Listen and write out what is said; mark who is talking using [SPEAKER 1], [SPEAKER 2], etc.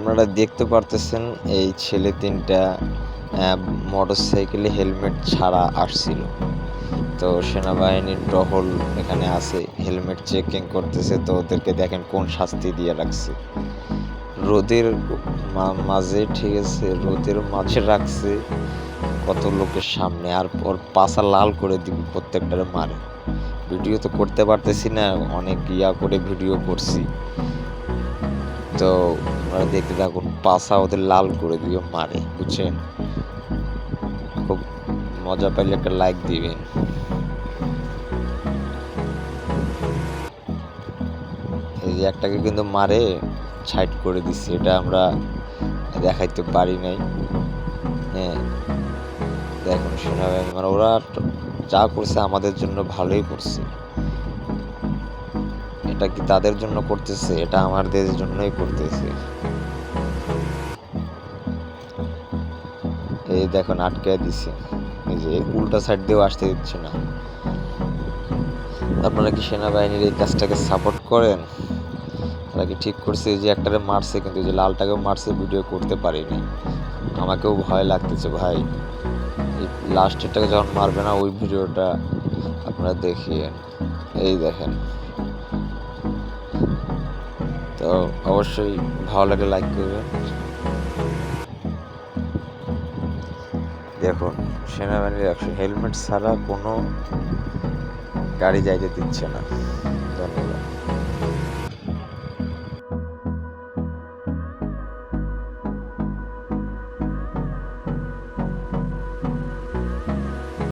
[SPEAKER 1] আপনারা দেখতে পারতেছেন, এই ছেলে তিনটা মোটর সাইকেলে হেলমেট ছাড়া আসছিল। তো সেনাবাহিনীর টহল এখানে আছে, হেলমেট চেকিং করতেছে, তো ওদেরকে দেখেন কোন শাস্তি দিয়ে রাখছে। রোদের মাঝে, ঠিক আছে, রোদের মাঝে রাখছে, কত লোকের সামনে, আর ওর পাশা লাল করে দিবি, প্রত্যেকটারে মারে। ভিডিও তো করতে পারতেছি না, অনেক ইয়া করে ভিডিও করছি। তো আপনারা দেখতে থাকুন, পাশা ওদের লাল করে দিও মারে, বুঝছেন? খুব মজা পাইলে একটা লাইক দিবেন। এই যে একটাকে কিন্তু মারে, ছাইট করে দিচ্ছে এটা আমরা দেখাইতে পারি নাই। হ্যাঁ দেখুন সেনাবাহিনী মানে ওরা যা করছে আমাদের জন্য ভালোই করছে। এটা কি তাদের জন্য করতেছে? এটা আমাদের জন্যই করতেছে। এই দেখুন, আটকে দিছে। এই যে উল্টা সাইড দিয়েও আসতে দিচ্ছে না। আপনারা কি সেনাবাহিনীর এই কাজটাকে সাপোর্ট করেন? তারা কি ঠিক করছে? যে একটারে মারছে, কিন্তু যে লালটাকেও মারছে ভিডিও করতে পারিনি। আমাকেও ভয় লাগতেছে ভাই। লাস্টেরটাকে যখন মারবে না, ওই ভিডিওটা আপনারা দেখিয়ে এই দেখেন। তো অবশ্যই ভালো লাগে লাইক করবে। দেখুন, সেনাবাহিনীর একশো হেলমেট ছাড়া কোনো গাড়ি যাইতে দিচ্ছে না।